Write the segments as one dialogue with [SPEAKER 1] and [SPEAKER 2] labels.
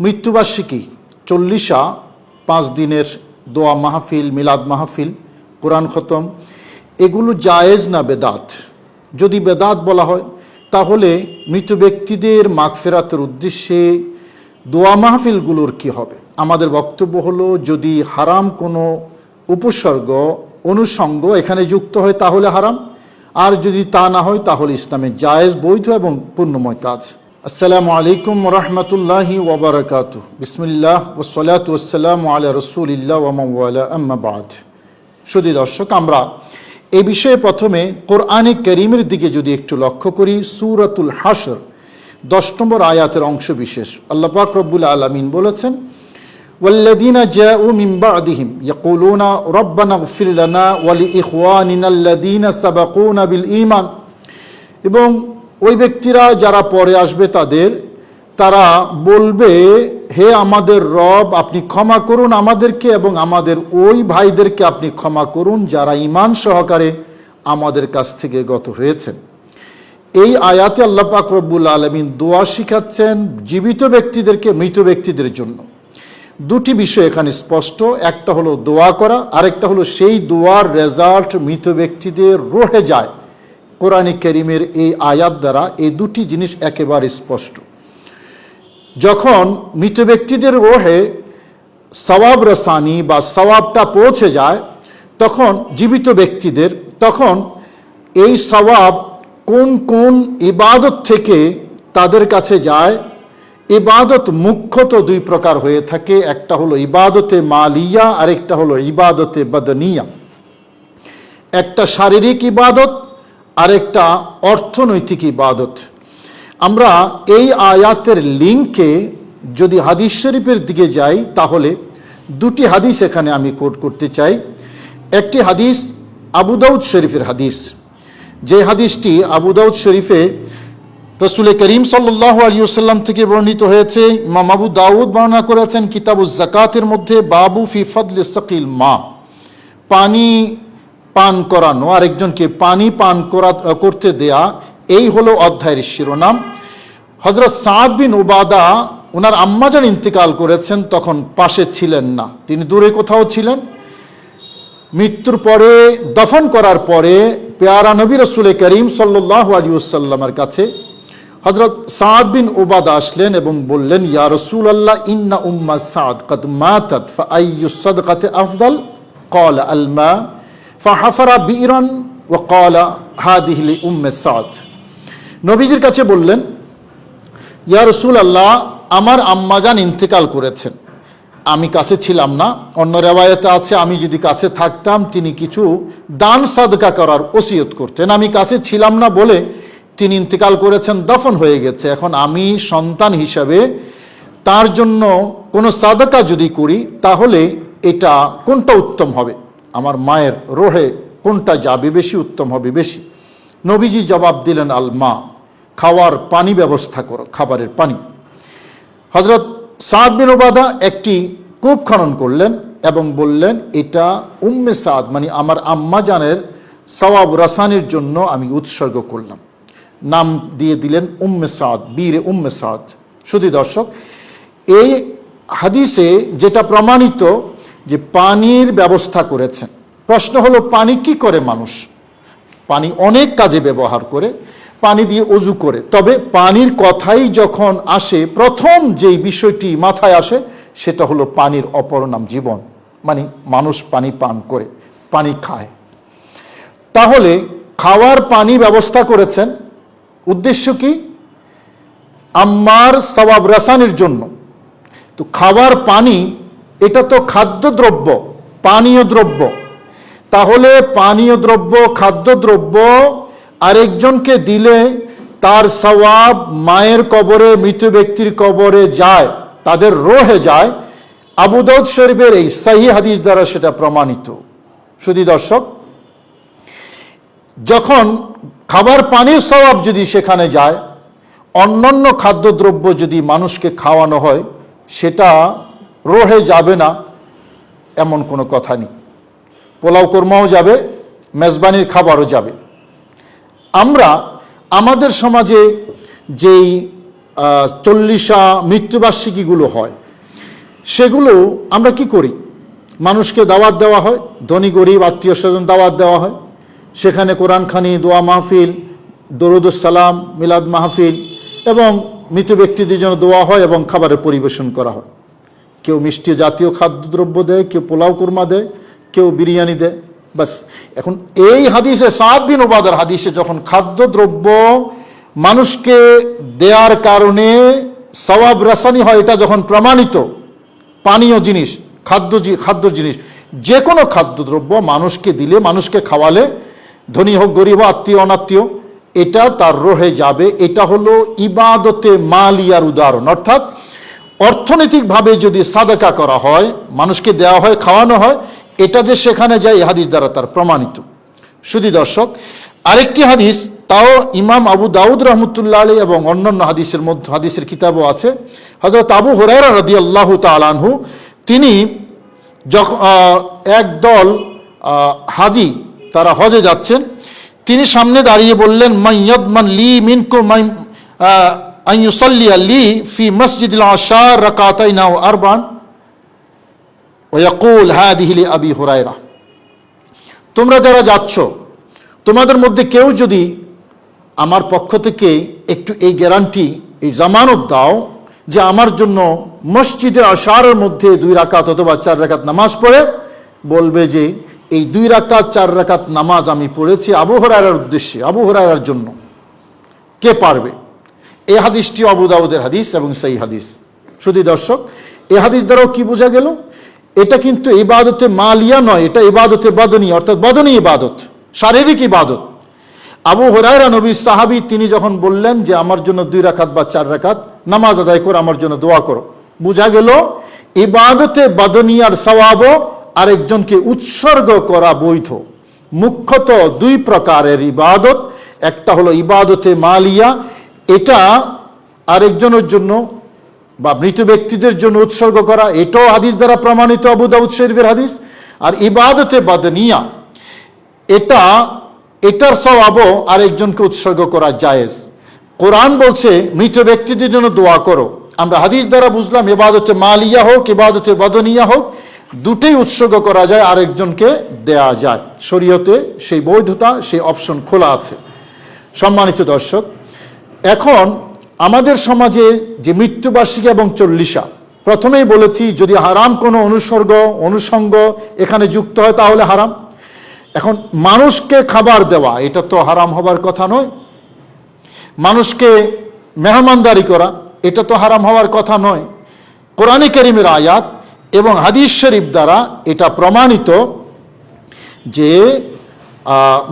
[SPEAKER 1] মৃত্যুবার্ষিকী, চল্লিশা পাঁচ দিনের দোয়া মাহফিল, মিলাদ মাহফিল, কোরআন খতম। এগুলো জায়েজ না বেদাত? যদি বেদাত বলা হয়, তাহলে মৃত ব্যক্তিদের মাগফেরাতের উদ্দেশ্যে দোয়া মাহফিলগুলোর কি হবে? আমাদের বক্তব্য হলো, যদি হারাম কোনো উপসর্গ অনুষঙ্গ এখানে যুক্ত হয়, তাহলে হারাম। আর যদি তা না হয়, তাহলে ইসলামের জায়েজ, বৈধ এবং পূর্ণময় কাজ। আসসালামু আলাইকুম রহমতুল্লাহি ওবরাকাত বিসমিল্লাহ ওসলাত ওসালাম আলা রসুলিল্লাহ ওয়ালা আম্মাবাদ শুধু দর্শক আমরা এই বিষয়ে প্রথমে কোরআনে করিমের দিকে যদি একটু লক্ষ্য করি সুরাতুল হাসর দশ নম্বর আয়াতের অংশ বিশেষ আল্লাহ পাক রব্বুল আলমিন বলেছেন والذين جاءوا من بعدهم يقولون ربنا اغفر لنا ولإخواننا الذين سبقونا بالإيمان এবং ওই ব্যক্তিরা যারা পরে আসবে তাদের, তারা বলবে, হে আমাদের রব, আপনি ক্ষমা করুন আমাদেরকে এবং আমাদের ওই ভাইদেরকে আপনি ক্ষমা করুন যারা ইমান সহকারে আমাদের কাছ থেকে গত হয়েছেন। এই আয়াতে আল্লাহ পাক রব্বুল আলমিন দোয়া শিখাচ্ছেন জীবিত ব্যক্তিদেরকে মৃত ব্যক্তিদের জন্য। দুটি বিষয় এখানে স্পষ্ট, একটা হলো দোয়া করা, আরেকটা হলো সেই দোয়ার রেজাল্ট মৃত ব্যক্তিদের রহে যায়। কোরআন করিমের এই আয়াত দ্বারা এই দুটি জিনিস একেবারে স্পষ্ট। যখন মৃত ব্যক্তিদের রোহে সওয়াব রসানি বা সওয়াবটা পৌঁছে যায়, তখন জীবিত ব্যক্তিদের, তখন এই সওয়াব কোন কোন ইবাদত থেকে তাদের কাছে যায়, ইবাদত মুখ্যত দুই প্রকার হয়ে থাকে। একটা হলো ইবাদতে মালিয়া, আরেকটা হলো ইবাদতে বদনিয়া। একটা শারীরিক ইবাদত আরেকটা অর্থনৈতিক ইবাদত। আমরা এই আয়াতের লিঙ্কে যদি হাদিস শরীফের দিকে যাই, তাহলে দুটি হাদিস এখানে আমি কোট করতে চাই। একটি হাদিস আবুদাউদ শরীফের হাদিস। যে হাদিসটি আবুদাউদ শরীফে রসুল করিম সাল্লাহ আলিয়াল্লাম থেকে বর্ণিত হয়েছে। ইমাম আবু দাউদ বর্ণনা করেছেন কিতাবু জাকাতের মধ্যে বাবু ফি ফদল সকিল মা। পানি পান করানো আরেকজনকে পানি পান করা করতে দেয়া, এই হলো অধ্যায়ের শিরোনাম। হজরত সাদ বিন উবাদা ওনার আম্মাজান ইন্তিকাল করেছেন, তখন পাশে ছিলেন না। তিনি দূরে কোথাও ছিলেন। মৃত্যুর পরে, দফন করার পরে, পেয়ারা নবী রসুল করিম সাল্লাহ আলিউসাল্লামের কাছে হজরত সাদ বিন ওবাদা আসলেন এবং বললেন, ইয়া রসুল আল্লাহ ইন্না উম্মা সাদ কদ মাতাত ফাইয়ুসদকাতে আফদল? কল আলমা ফাহাফারা বিরন ও কলা হাদিহলি উম্মে সাদ। নবীজির কাছে বললেন, ইয়া রসুল আল্লাহ আমার আম্মাজান ইন্তেকাল করেছেন। আমি কাছে ছিলাম না। অন্য রেওয়ায়তে আছে, আমি যদি কাছে থাকতাম, তিনি কিছু দান সাদকা করার ওসিয়ত করতেন। আমি কাছে ছিলাম না বলে তিনি ইন্তেকাল করেছেন, দফন হয়ে গেছে। এখন আমি সন্তান হিসাবে তার জন্য কোনো সাদকা যদি করি, তাহলে এটা কোনটা উত্তম হবে? আমার মায়ের রোহে কোনটা যাবে বেশি, উত্তম হবে বেশি। নবীজি জবাব দিলেন, আল মা, খাওয়ার পানি ব্যবস্থা করো, খাবারের পানি। হজরত সাদ বিন ওবাদা একটি কূপ খনন করলেন এবং বললেন, এটা উম্মে সাদ মানে আমার আম্মা জানের সওয়াব রাসানির জন্য আমি উৎসর্গ করলাম। নাম দিয়ে দিলেন উম্মে সাদ, বীরে উম্মে সাদ। শুধু দর্শক, এই হাদিসে যেটা প্রমাণিত যে পানির ব্যবস্থা করেছেন। প্রশ্ন হলো, পানি কি করে মানুষ? পানি অনেক কাজে ব্যবহার করে, পানি দিয়ে অজু করে। তবে পানির কথাই যখন আসে, প্রথম যেই বিষয়টি মাথায় আসে, সেটা হলো পানির অপর নাম জীবন। মানে মানুষ পানি পান করে, পানি খায়। তাহলে খাওয়ার পানি ব্যবস্থা করেছেন, উদ্দেশ্য কি? আম্মার সবাব রাসানির জন্য। তো খাওয়ার পানি এটা তো খাদ্যদ্রব্য, পানীয় দ্রব্য। তাহলে পানীয় দ্রব্য, খাদ্যদ্রব্য আরেকজনকে দিলে তার সওয়াব মায়ের কবরে, মৃত ব্যক্তির কবরে যায়, তাদের রোহে যায়। আবুদৌদ শরীফের এই সাহি হাদিস দ্বারা সেটা প্রমাণিত। শুধু দর্শক, যখন খাবার পানির স্বভাব যদি সেখানে যায়, অন্যান্য খাদ্যদ্রব্য যদি মানুষকে খাওয়ানো হয়, সেটা রোহে যাবে না, এমন কোনো কথা নেই। পোলাও কর্মাও যাবে, মেজবানির খাবারও যাবে। আমরা, আমাদের সমাজে যেই চল্লিশা মৃত্যুবার্ষিকীগুলো হয়, সেগুলো আমরা কি করি? মানুষকে দাওয়াত দেওয়া হয়, ধনী, গরিব আত্মীয় স্বজন দাওয়াত দেওয়া হয়। সেখানে কোরআনখানি দোয়া মাহফিল দরুদুসালাম মিলাদ মাহফিল এবং মৃত ব্যক্তিদের জন্য দোয়া হয় এবং খাবারের পরিবেশন করা হয়। কেউ মিষ্টি জাতীয় খাদ্যদ্রব্য দেয়, কেউ পোলাও কুরমা দেয়, কেউ বিরিয়ানি দেয়। বাস, এখন এই হাদিসে সাত বিন ওবাদার হাদিসে যখন খাদ্যদ্রব্য মানুষকে দেওয়ার কারণে সওয়াব রাসানি হয়, এটা যখন প্রমাণিত, পানীয় জিনিস, খাদ্য খাদ্য জিনিস যে কোনো খাদ্যদ্রব্য মানুষকে দিলে, মানুষকে খাওয়ালে, ধনী হোক, গরিব আত্মীয়, অনাত্মীয়, এটা তার রহে যাবে। এটা হলো ইবাদতে মালিয়ার উদাহরণ। অর্থাৎ অর্থনৈতিকভাবে যদি সাদাকা করা হয়, মানুষকে দেওয়া হয়, খাওয়ানো হয়, এটা যে সেখানে যায় হাদিস দ্বারা তার প্রমাণিত। শুধু দর্শক, আরেকটি হাদিস, তাও ইমাম আবু দাউদ রহমতুল্লাহ আলী এবং অন্যান্য হাদিসের মধ্যে, হাদিসের কিতাবও আছে। হজরত আবু হরাইরা রদি আল্লাহ তালানহু তিনি যখন একদল হাজি, তারা হজে যাচ্ছেন। তিনি সামনে দাঁড়িয়ে বললেন মাইয়াদমান লি মিনকু মাই আইয়ুসাল্লিয়া লি ফি মসজিদিল আশার রাকাতাইনা ও আরবান ওয়াকুল হাদিহিলি আবি হুরায়রা তোমরা যারা যাচ্ছ, তোমাদের মধ্যে কেউ যদি আমার পক্ষ থেকে একটু এই গ্যারান্টি, এই জামানত দাও যে আমার জন্য মসজিদে আশারের মধ্যে দুই রাকাত অথবা চার রাকাত নামাজ পড়ে, বলবে যে এই দুই রাকাত, চার রাকাত নামাজ আমি পড়েছি আবু হরাইরার উদ্দেশ্যে, আবু হরাইরার জন্য। কে পারবে? এই হাদিসটি আবু দাউদের হাদিস এবং সেই হাদিস। শুধু দর্শক এই হাদিস দ্বারাও কি বোঝা গেল? এটা কিন্তু ইবাদতে মালিয়া নয়, এটা ইবাদতে বদনী, অর্থাৎ বদনী ইবাদত, শারীরিক ইবাদত। আবু হরাইরা নবী সাহাবি, তিনি যখন বললেন যে, আমার জন্য দুই রাকাত বা চার রাকাত নামাজ আদায় করো, আমার জন্য দোয়া করো। বোঝা গেল, ইবাদতে বাদনিয়ার সওয়াবও আরেকজনকে উৎসর্গ করা বৈধ। মুখ্যত দুই প্রকারের ইবাদত, একটা হলো ইবাদতে মালিয়া এটা আরেকজনের জন্য বা মৃত ব্যক্তিদের জন্য উৎসর্গ করা, এটাও হাদিস দ্বারা প্রমাণিত আবু দাউদ শরীফের হাদিস। আর ইবাদতে বাদনিয়া, এটা, এটার স্বভাবও আরেকজনকে উৎসর্গ করা জায়েজ। কোরআন বলছে, মৃত ব্যক্তিদের জন্য দোয়া করো। আমরা হাদিস দ্বারা বুঝলাম, ইবাদতে মালিয়া হোক, ইবাদতে বদনিয়া হোক, দুটোই উৎসর্গ করা যায়, আরেকজনকে দেয়া যায়। শরীয়তে সেই বৈধতা, সেই অপশন খোলা আছে। সম্মানিত দর্শক এখন আমাদের সমাজে যে মৃত্যুবার্ষিকী এবং চল্লিশা, প্রথমেই বলেছি যদি হারাম কোনো অনুসর্গ অনুষঙ্গ এখানে যুক্ত হয় তাহলে হারাম। এখন মানুষকে খাবার দেওয়া, এটা তো হারাম হবার কথা নয়। মানুষকে মেহমানদারি করা, এটা তো হারাম হওয়ার কথা নয়। কোরআনে করিমের আয়াত এবং হাদিস শরীফ দ্বারা এটা প্রমাণিত যে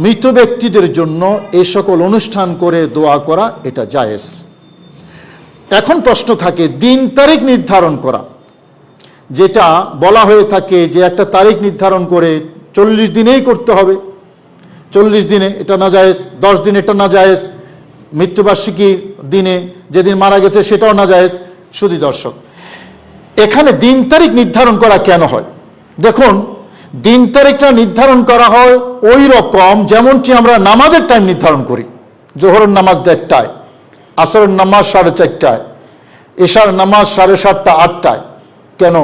[SPEAKER 1] মৃত ব্যক্তিদের জন্য এই সকল অনুষ্ঠান করে দোয়া করা এটা জায়েজ। এখন প্রশ্ন থাকে, দিন তারিখ নির্ধারণ করা, যেটা বলা হয়ে থাকে যে একটা তারিখ নির্ধারণ করে চল্লিশ দিনেই করতে হবে। চল্লিশ দিনে এটা না জায়েজ, দশ দিন এটা না জায়েজ মৃত্যুবার্ষিকীর দিনে যেদিন মারা গেছে সেটাও না জায়েজ, শুধু দর্শক। এখানে দিন তারিখ নির্ধারণ করা কেন হয়? দেখুন দিন তারিখটা নির্ধারণ করা হয় ওই রকম যেমনটি আমরা নামাজের টাইম নির্ধারণ করি। জোহরের নামাজ দেড়টায়, আসরের নামাজ সাড়ে চারটায়, এশার নামাজ সাড়ে সাতটা, আটটায়। কেন?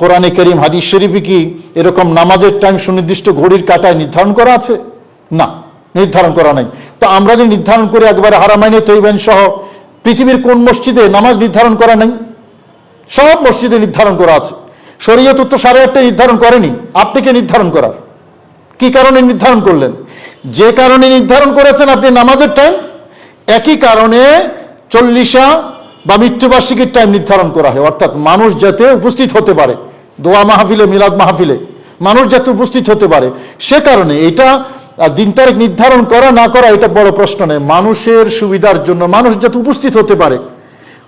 [SPEAKER 1] কোরআনে করিম, হাদিস শরীফে কি এরকম নামাজের টাইম সুনির্দিষ্ট ঘড়ির কাটায় নির্ধারণ করা আছে? না, নির্ধারণ করা নাই। তো আমরা যে নির্ধারণ করে একবারে হারামাইনে তৈবেন সহ, পৃথিবীর কোন মসজিদে নামাজ নির্ধারণ করা নেই? সব মসজিদে নির্ধারণ করা আছে। শরীয়ত তো আটটা নির্ধারণ করেনি। আপনি কে নির্ধারণ করার? কি কারণে নির্ধারণ করলেন? যে কারণে নির্ধারণ করেছেন আপনি নামাজের টাইম একই কারণে চল্লিশা বা মৃত্যুবার্ষিকীর টাইম নির্ধারণ করা হয়। অর্থাৎ মানুষ যাতে উপস্থিত হতে পারে, দোয়া মাহফিলে, মিলাদ মাহফিলে, মানুষ যাতে উপস্থিত হতে পারে, সে কারণে এটা দিন তারিখ নির্ধারণ করা না করা এটা বড় প্রশ্ন নয়। মানুষের সুবিধার জন্য মানুষ যাতে উপস্থিত হতে পারে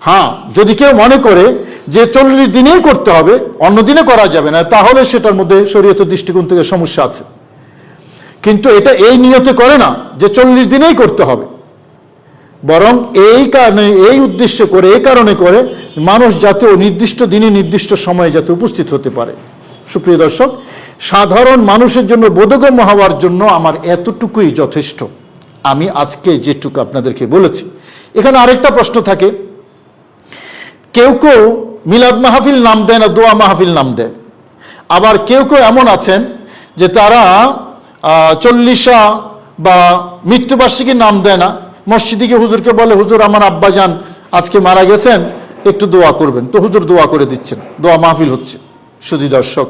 [SPEAKER 1] হ্যাঁ যদি কেউ মনে করে যে চল্লিশ দিনেই করতে হবে, অন্য দিনে করা যাবে না, তাহলে সেটার মধ্যে শরীয়ত দৃষ্টিকোণ থেকে সমস্যা আছে। কিন্তু এটা এই নিয়তে করে না যে চল্লিশ দিনেই করতে হবে। বরং এই কারণে, এই উদ্দেশ্য করে, এই কারণে করে মানুষ যাতে নির্দিষ্ট দিনে নির্দিষ্ট সময়ে যাতে উপস্থিত হতে পারে। সুপ্রিয় দর্শক, সাধারণ মানুষের জন্য বোধগম্য হওয়ার জন্য আমার এতটুকুই যথেষ্ট। আমি আজকে যেটুকু আপনাদেরকে বলেছি। এখানে আরেকটা প্রশ্ন থাকে কেউ কেউ মিলাদ মাহফিল নাম দেয় না, দোয়া মাহফিল নাম দেয়। আবার কেউ কেউ এমন আছেন যে তারা চল্লিশা বা মৃত্যুবার্ষিকীর নাম দেয় না। মসজিদিকে হুজুরকে বলে, হুজুর, আমার আব্বা যান, আজকে মারা গেছেন, একটু দোয়া করবেন। তো হুজুর দোয়া করে দিচ্ছেন, দোয়া মাহফিল হচ্ছে। শুধু দর্শক,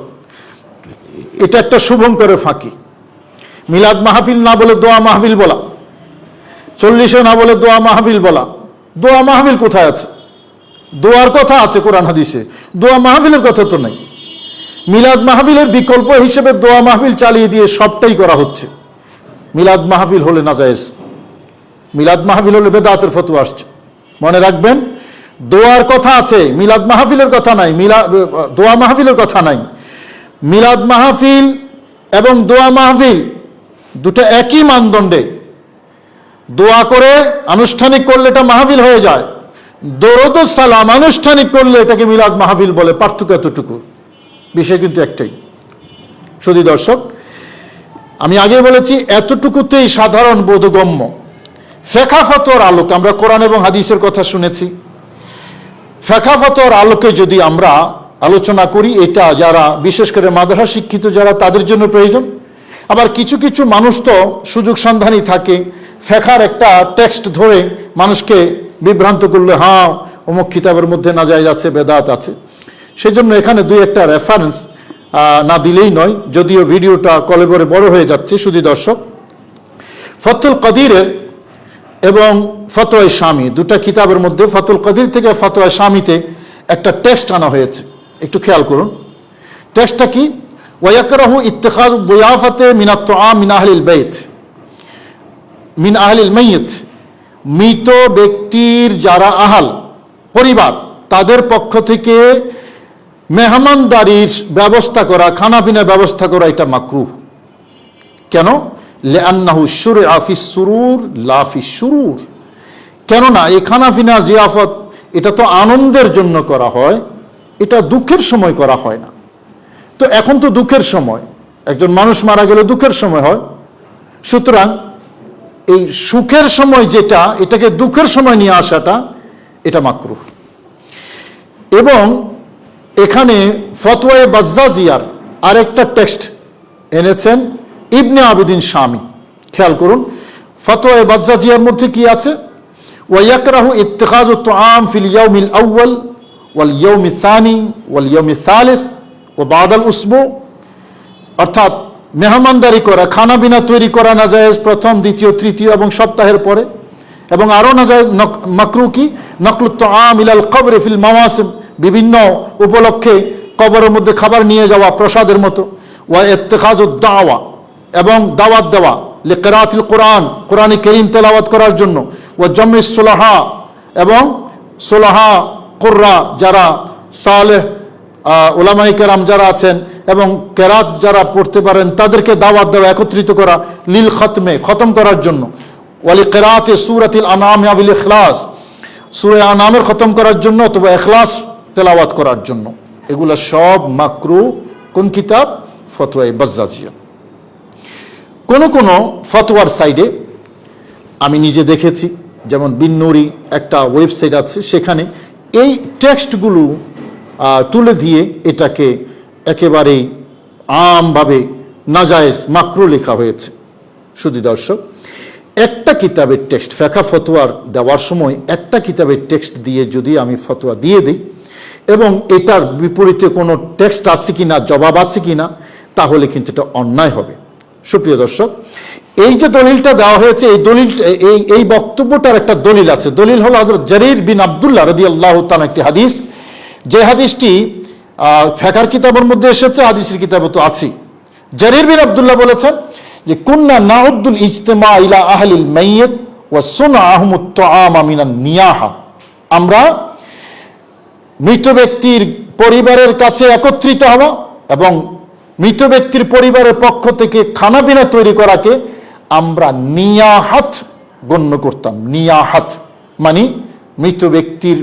[SPEAKER 1] এটা একটা শুভঙ্করের ফাঁকি। মিলাদ মাহফিল না বলে দোয়া মাহফিল বলা, চল্লিশে না বলে দোয়া মাহফিল বলা, দোয়া মাহফিল কোথায় আছে? দোয়ার কথা আছে কোরআন হাদিসে। দোয়া মাহফিলের কথা তো নাই। মিলাদ মাহফিলের বিকল্প হিসেবে দোয়া মাহফিল চালিয়ে দিয়ে সবটাই করা হচ্ছে। মিলাদ মাহফিল হলে না জায়েজ। মিলাদ মাহফিল হলে বেদাতের ফতোয়া আসছে। মনে রাখবেন, দোয়ার কথা আছে, মিলাদ মাহফিলের কথা নাই, মিলা দোয়া মাহফিলের কথা নাই। মিলাদ মাহফিল এবং দোয়া মাহফিল দুটো একই মানদণ্ডে। দোয়া করে আনুষ্ঠানিক করলে এটা মাহফিল হয়ে যায়। দরদ সালাম আনুষ্ঠানিক করলে এটাকে মিলাদ মাহফিল বলে, পার্থক্য এতটুকু। বিষয় কিন্তু একটাই। শুধু দর্শক, আমি আগে বলেছি, এতটুকুতেই সাধারণ বোধগম্য। ফেকা ফতোয়ার আলোকে আমরা কোরআন এবং হাদিসের কথা শুনেছি। ফেকা আলোকে যদি আমরা আলোচনা করি, এটা যারা, বিশেষ করে মাদ্রাসা শিক্ষিত যারা, তাদের জন্য প্রয়োজন। আবার কিছু কিছু মানুষ তো সুযোগ সন্ধানী থাকে ফেখার একটা টেক্সট ধরে মানুষকে বিভ্রান্ত করলে হ্যাঁ অমুক কিতাবের মধ্যে না যায় যাচ্ছে, বেদাত আছে। সেজন্য এখানে দুই একটা রেফারেন্স না দিলেই নয়, যদিও ভিডিওটা কলেবরে বড় হয়ে যাচ্ছে শুধু দর্শক। ফতুল কদিরের এবং ফতোয় স্বামী, দুটা কিতাবের মধ্যে ফতুল কদির থেকে ফতোয় স্বামীতে একটা টেক্সট আনা হয়েছে। একটু খেয়াল করুন। টেক্সটটা কি? ওয়াকরাহু ইত্তেখাদ বুয়াফাতে মিনাত্ত আ মিন আহলিল বেত মিন আহলিল মৃত ব্যক্তির যারা আহাল, পরিবার, তাদের পক্ষ থেকে মেহমানদারির ব্যবস্থা করা, খানাপিনার ব্যবস্থা করা এটা মাকরুহ। কেন? লেআন্নাহু সুরে আফিস সুরুর লাফিস সুরুর কেননা, এই খানাফিনা জিয়াফত, এটা তো আনন্দের জন্য করা হয়, এটা দুঃখের সময় করা হয় না। তো এখন তো দুঃখের সময়, একজন মানুষ মারা গেলে দুঃখের সময় হয়। সুতরাং এই সুখের সময় যেটা, এটাকে দুঃখের সময় নিয়ে আসাটা, এটা মাকরুহ। এবং এখানে ফতোয়ায়ে বাজ্জাজিয়ার আরেকটা টেক্সট এনেছেন ইবনে আবিদিন স্বামী খেয়াল করুন, ফতোয়ায়ে বাজ্জাজিয়ার মধ্যে কি আছে? ওয়াকরাহু ইত্তেখাজ আম ফিল ইয়াউমিল আউয়াল ওয়াল ইয়াউমি সানি ওয়াল ইয়াউমি সালিস ও বাদাল উসবু অর্থাৎ মেহমানদারি করা খানা বিনা তৈরি করা না যায় প্রথম, দ্বিতীয়, তৃতীয় এবং সপ্তাহের পরে। এবং আরও না যায় মাকরু কি? নকলুত্ত আম ইলাল কবরে ফিল মাওয়াসিম, বিভিন্ন উপলক্ষে কবরের মধ্যে খাবার নিয়ে যাওয়া প্রসাদের মতো। ওয়া এত্তেখাজ দাওয়া এবং দাওয়াত দেওয়া লেকেরাতিল কোরআন, কোরআনে করিম তেলাওয়াত করার জন্য। ও জম্মি সোলাহা এবং সোলাহা কোর্রা, যারা সালেহ ওলামাই কেরাম যারা আছেন এবং কেরাত যারা পড়তে পারেন, তাদেরকে দাওয়াত দেওয়া, একত্রিত করা লিল খতমে, খতম করার জন্য। ওয়ালি কেরাতে সুরাতিল আনাম আবিল ইখলাস। সুরে আনামের খতম করার জন্য অথবা এখলাস তেলাওয়াত করার জন্য। এগুলো সব মাকরু, কোন কিতাব? ফতোয়াই বাজ্জাজিয়া। কোন কোন ফতোয়ার সাইডে আমি নিজে দেখেছি, যেমন বিন্নুরি একটা ওয়েবসাইট আছে, সেখানে এই টেক্সটগুলো তুলে দিয়ে এটাকে একেবারেই আমভাবে নাজায়েজ মাকরু লেখা হয়েছে। শুধু দর্শক, একটা কিতাবের টেক্সট, ফেকা ফতোয়ার দেওয়ার সময় একটা কিতাবের টেক্সট দিয়ে যদি আমি ফতোয়া দিয়ে দিই এবং এটার বিপরীতে কোনো টেক্সট আছে কি না জবাব আছে কি না তাহলে কিন্তু এটা অন্যায় হবে। সুপ্রিয় দর্শক, এই যে দলিলটা দেওয়া হয়েছে, এই দলিল, এই এই বক্তব্যটার একটা দলিল আছে। দলিল হল হজরত জারির বিন আবদুল্লাহ রদি আল্লাহ একটি হাদিস। যে হাদিসটি ফেকার কিতাবের মধ্যে এসেছে, হাদিসের কিতাবে তো আছেই। জারির বিন আবদুল্লাহ বলেছেন যে, কুন্না নাউদ্দুল ইজতেমা ইলা আহলিল মাইয়িত ও সুনা আহমুত তাআমা মিনান নিয়াহা। আমরা মৃত ব্যক্তির পরিবারের কাছে একত্রিত হওয়া এবং মৃত ব্যক্তির পরিবারের পক্ষ থেকে খানাপিনা তৈরি করাকে আমরা নিয়াহাত গণ্য করতাম। নিয়াহাত মানে মৃত ব্যক্তির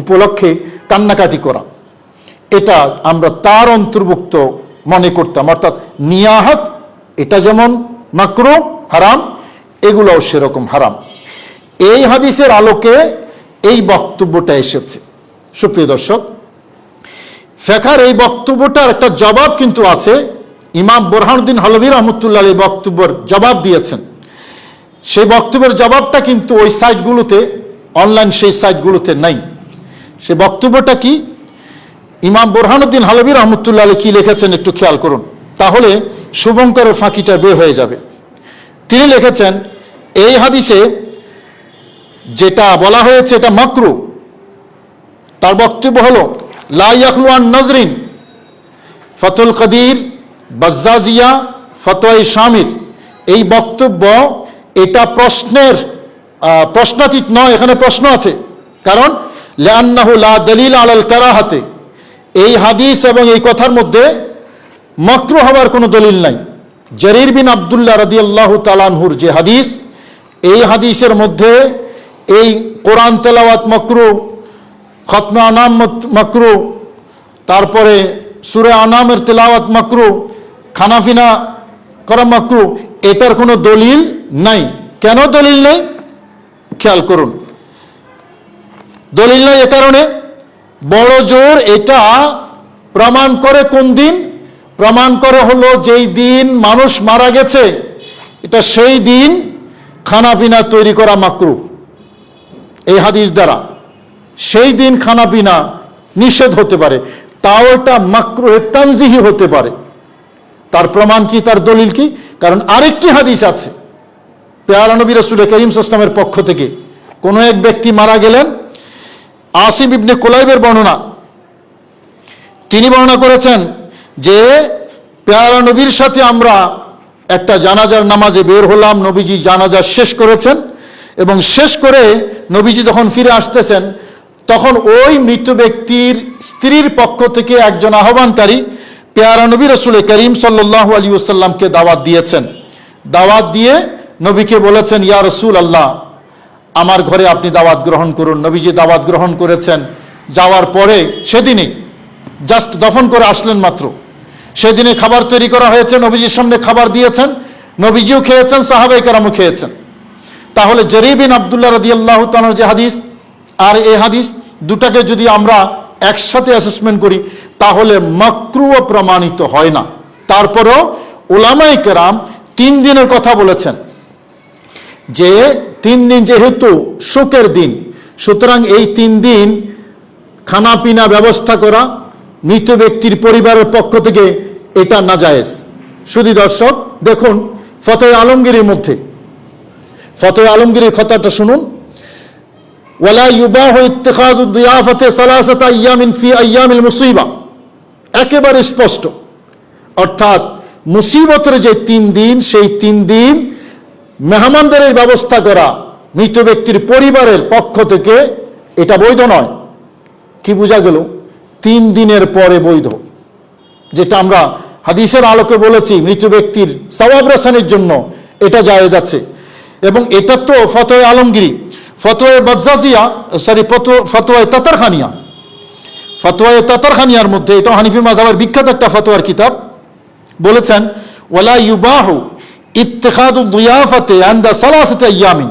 [SPEAKER 1] উপলক্ষে কান্নাকাটি করা। এটা আমরা তার অন্তর্ভুক্ত মনে করতাম। অর্থাৎ নিয়াহাত, এটা যেমন মাকরু, হারাম, এগুলোও সেরকম হারাম। এই হাদিসের আলোকে এই বক্তব্যটা এসেছে। সুপ্রিয় দর্শক ফেকার এই বক্তব্যটার একটা জবাব কিন্তু আছে। ইমাম বোরহানুদ্দিন হলভি রহমতুল্লাহ এই বক্তব্যের জবাব দিয়েছেন। সেই বক্তব্যের জবাবটা কিন্তু ওই সাইটগুলোতে অনলাইন সেই সাইটগুলোতে নাই। সে বক্তব্যটা কি? ইমাম বোরহানুদ্দিন হালবি রহমতুল্লাহ আলী কি লিখেছেন একটু খেয়াল করুন। তাহলে শুভঙ্করের ফাঁকিটা বের হয়ে যাবে। তিনি লিখেছেন, এই হাদিসে যেটা বলা হয়েছে এটা মাকরু। তার বক্তব্য হলো লাইয়াকলুয়ান নজরিন ফতুল কদির বাজ্জাজিয়া ফতোয় শামির। এই বক্তব্য এটা প্রশ্নের আহ, প্রশ্নাতীত নয় এখানে প্রশ্ন আছে। কারণ লেআন্নাহু লা দলিল আলাল কারাহাতে। এই হাদিস এবং এই কথার মধ্যে মক্রু হওয়ার কোনো দলিল নাই। জরির বিন আবদুল্লাহ রাদিয়াল্লাহু তালানহুর যে হাদিস এই হাদিসের মধ্যে এই কোরআন তেলাওয়াত মকরু খতমে আনাম মকরু তারপরে সুরে আনামের তেলাওয়াত মকরু খানাফিনা করা মকরু এটার কোনো দলিল নাই। কেন দলিল নেই? খেয়াল করুন। দলিল নাই এ কারণে? বড় জোর এটা প্রমাণ করে কোন দিন? প্রমাণ করে হলো যেই দিন মানুষ মারা গেছে, এটা সেই দিন খানাপিনা তৈরি করা মাকরু। এই হাদিস দ্বারা। সেই দিন খানাপিনা নিষেধ হতে পারে, তাও এটা মাকরু তানজিহি হতে পারে। তার প্রমাণ কি, তার দলিল কি? কারণ আরেকটি হাদিস আছে। পেয়ারা নবী রসুল করিম সাসলামের পক্ষ থেকে কোনো এক ব্যক্তি মারা গেলেন আসিম ইবনে কোলাইবের বর্ণনা। তিনি বর্ণনা করেছেন যে পেয়ারা নবীর সাথে আমরা একটা জানাজার নামাজে বের হলাম, নবীজি জানাজা শেষ করেছেন এবং শেষ করে নবীজি যখন ফিরে আসতেছেন, তখন ওই মৃত ব্যক্তির স্ত্রীর পক্ষ থেকে একজন আহ্বানকারী পেয়ারা নবী রসুল করিম সাল্লাহ আলী ওসাল্লামকে দাওয়াত দিয়েছেন। দাওয়াত দিয়ে নবীকে বলেছেন, ইয়া রসুল আল্লাহ আমার ঘরে আপনি দাওয়াত গ্রহণ করুন। নবীজি দাওয়াত গ্রহণ করেছেন। যাওয়ার পরে সেদিনই জাস্ট দফন করে আসলেন মাত্র। সেদিনে খাবার তৈরি করা হয়েছে, নবীজির সামনে খাবার দিয়েছেন, নবীজিও খেয়েছেন সাহাবাই কারামও খেয়েছেন। তাহলে জরিবিন আবদুল্লাহ রদি আল্লাহ তানোর যে হাদিস আর এই হাদিস দুটাকে যদি আমরা একসাথে অ্যাসেসমেন্ট করি, তাহলে মাকরুও প্রমাণিত হয় না। তারপরও ওলামাই কেরাম তিন দিনের কথা বলেছেন। যে তিন দিন যেহেতু শোকের দিন, সুতরাং এই তিন দিন খানা পিনা ব্যবস্থা করা মৃত ব্যক্তির পরিবারের পক্ষ থেকে এটা নাজায়েজ। শুধু দর্শক, দেখুন ফতহ আলমগীরের মধ্যে। ফতহ আলমগীরের কথাটা শুনুন। ওয়ালা ফি একেবারে স্পষ্ট। অর্থাৎ মুসিবতের যে তিন দিন, সেই তিন দিন মেহমানদারের ব্যবস্থা করা মৃত ব্যক্তির পরিবারের পক্ষ থেকে এটা বৈধ নয়। কি বোঝা গেল? তিন দিনের পরে বৈধ। যেটা আমরা হাদিসের আলোকে বলেছি, মৃত ব্যক্তির সওয়াব রসানের জন্য এটা জায়েজ আছে। এবং এটা তো ফতোয় আলমগিরি, ফতোয় বজ্জাজিয়া সরি ফতোয় তাতারখানিয়া। ফতোয় তাতারখানিয়ার মধ্যে এটা হানিফি মাজাবের বিখ্যাত একটা ফতোয়ার কিতাব বলেছেন ওলা ইউবাহু ইত্তেখাদু দিয়াফাতে আন্দা সালাসাতে ইয়ামিন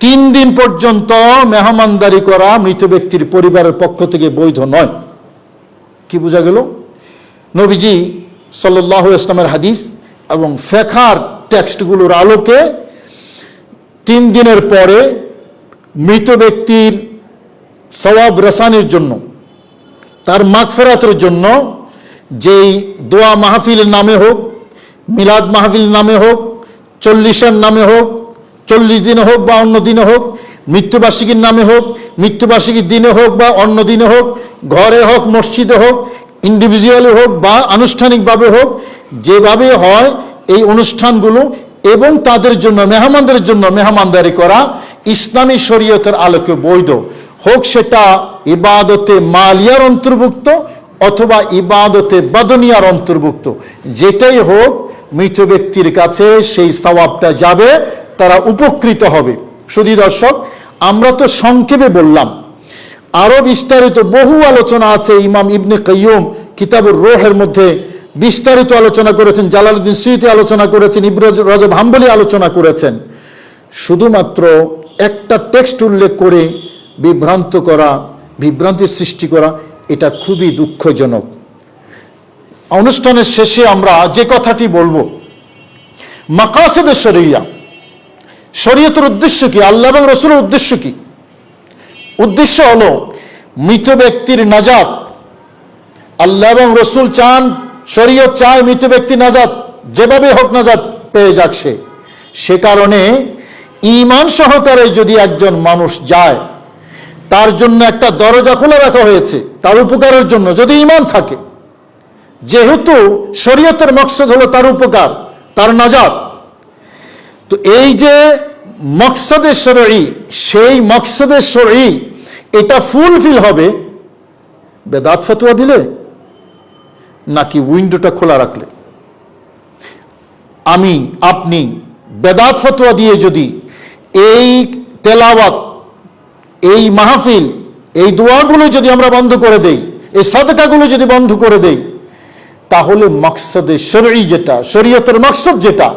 [SPEAKER 1] তিন দিন পর্যন্ত মেহমানদারি করা মৃত ব্যক্তির পরিবারের পক্ষ থেকে বৈধ নয়। কি বোঝা গেল? নবীজি সাল্লাহ ইসলামের হাদিস এবং ফেখার টেক্সটগুলোর আলোকে তিন দিনের পরে মৃত ব্যক্তির সওয়াব রসানির জন্য, তার মাগফেরাতের জন্য যেই দোয়া মাহফিলের নামে হোক মিলাদ মাহফিল নামে হোক, চল্লিশের নামে হোক, চল্লিশ দিনে হোক বা অন্য দিনে হোক, মৃত্যুবার্ষিকীর নামে হোক, মৃত্যুবার্ষিকীর দিনে হোক বা অন্য দিনে হোক, ঘরে হোক, মসজিদে হোক ইন্ডিভিজুয়ালি হোক বা আনুষ্ঠানিকভাবে হোক, যেভাবে হয় এই অনুষ্ঠানগুলো এবং তাদের জন্য, মেহমানদের জন্য মেহমানদারি করা ইসলামী শরীয়তের আলোকে বৈধ। হোক সেটা ইবাদতে মালিয়ার অন্তর্ভুক্ত অথবা ইবাদতে বাদনিয়ার অন্তর্ভুক্ত। যেটাই হোক মৃত ব্যক্তির কাছে সেই সওয়াবটা যাবে, তারা উপকৃত হবে। শুধু দর্শক, আমরা তো সংক্ষেপে বললাম। আরও বিস্তারিত বহু আলোচনা আছে ইমাম ইবনে কাইয়ুম কিতাবুর রোহের মধ্যে। বিস্তারিত আলোচনা করেছেন, জালালউদ্দিন সুইতে আলোচনা করেছেন ইব্রাজ রজব হাম্বলি আলোচনা করেছেন। শুধুমাত্র একটা টেক্সট উল্লেখ করে বিভ্রান্ত করা, বিভ্রান্তির সৃষ্টি করা, এটা খুবই দুঃখজনক। অনুষ্ঠানের শেষে আমরা যে কথাটি বলব মাকাসেদের শরিয়া। শরীয়তের উদ্দেশ্য কি? আল্লাহ এবং রসুলের উদ্দেশ্য কি? উদ্দেশ্য হলো মৃত ব্যক্তির নাজাত। আল্লাহ এবং রসুল চান শরীয়ত চায় মৃত ব্যক্তি নাজাত, যেভাবে হোক নাজাত পেয়ে যাক সে। সে কারণে ইমান সহকারে যদি একজন মানুষ যায়, তার জন্য একটা দরজা খোলা রাখা হয়েছে, তার উপকারের জন্য। যদি ইমান থাকে যেহেতু শরীয়তের মকসদ হলো তার উপকার, তার নাজাত। তো এই যে মকসদের শরী সেই মকসদের শরী এটা ফুলফিল হবে। বেদাত ফতুয়া দিলে নাকি উইন্ডোটা খোলা রাখলে? আমি, আপনি বেদাত ফতুয়া দিয়ে যদি এই তেলাওয়াত, এই মাহফিল, এই দোয়াগুলো যদি আমরা বন্ধ করে দেই, এই সাদকাগুলো যদি বন্ধ করে দেই তাহলে মকসদে শরী যেটা, শরীয়তের মকসদ যেটা,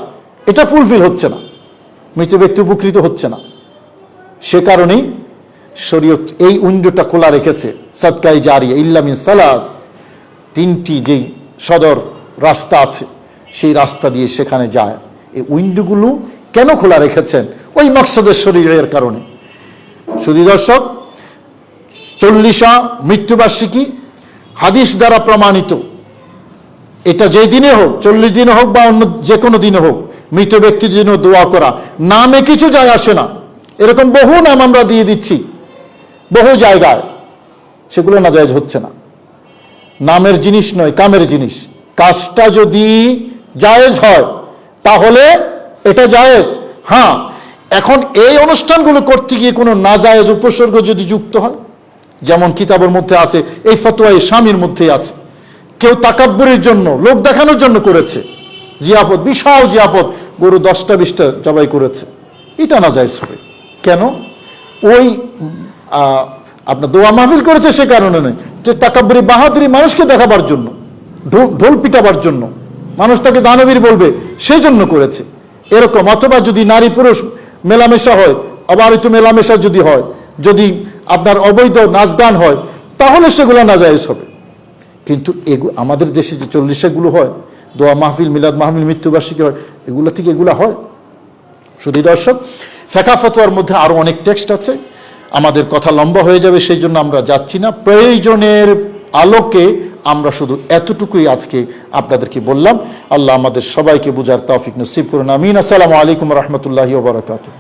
[SPEAKER 1] এটা ফুলফিল হচ্ছে না। মৃত ব্যক্তি উপকৃত হচ্ছে না। সে কারণেই শরীয়ত এই উইন্ডোটা খোলা রেখেছে। সৎকাই জারিয়া ইল্লামিন সালাস, তিনটি যেই সদর রাস্তা আছে, সেই রাস্তা দিয়ে সেখানে যায়। এই উইন্ডোগুলো কেন খোলা রেখেছেন? ওই মকসদের শরীরের কারণে। শুধু দর্শক, চল্লিশা মৃত্যুবার্ষিকী হাদিস দ্বারা প্রমাণিত। এটা যে দিনে হোক, চল্লিশ দিনে হোক বা অন্য যে কোনো দিনে হোক, মৃত ব্যক্তির জন্য দোয়া করা। নামে কিছু যায় আসে না। এরকম বহু নাম আমরা দিয়ে দিচ্ছি। বহু জায়গায় সেগুলো না জায়জ হচ্ছে না। নামের জিনিস নয়, কামের জিনিস। কাজটা যদি জায়েজ হয়, তাহলে এটা জায়েজ। হ্যাঁ এখন এই অনুষ্ঠানগুলো করতে গিয়ে কোনো নাজায়েজ উপসর্গ যদি যুক্ত হয়, যেমন কিতাবের মধ্যে আছে, এই ফতোয়া স্বামীর মধ্যেই আছে। কেউ তাকাব্বরের জন্য, লোক দেখানোর জন্য করেছে। জিয়াপদ বিশাল জিয়াপদ গরু দশটা, বিশটা জবাই করেছে। এটা না যায় হবে। কেন? ওই আপনার দোয়া মাহফিল করেছে সে কারণে নয়। যে তাকাব্বরি বাহাদুরি মানুষকে দেখাবার জন্য, ঢোল পিটাবার জন্য। মানুষ তাকে দানবীর বলবে সেই জন্য করেছে। এরকম, অথবা যদি নারী পুরুষ মেলামেশা হয়, আবার অবারিত মেলামেশা যদি হয়, যদি আপনার অবৈধ নাচ গান হয়, তাহলে সেগুলো নাজায়েজ হবে। কিন্তু এগু, আমাদের দেশে যে চল্লিশাগুলো হয়, দোয়া মাহফিল, মিলাদ মাহফিল, মৃত্যুবার্ষিকী হয়, এগুলো থেকে এগুলো হয়। শুধু দর্শক, ফেকা ফতোয়ার মধ্যে আরও অনেক টেক্সট আছে। আমাদের কথা লম্বা হয়ে যাবে, সেই জন্য আমরা যাচ্ছি না। প্রয়োজনের আলোকে আমরা শুধু এতটুকুই আজকে আপনাদেরকে বললাম। আল্লাহ আমাদের সবাইকে বুঝার তৌফিক নসিব করুন। আমিন। আসসালামু আলাইকুম রহমতুল্লাহি ওবরাকাতুহ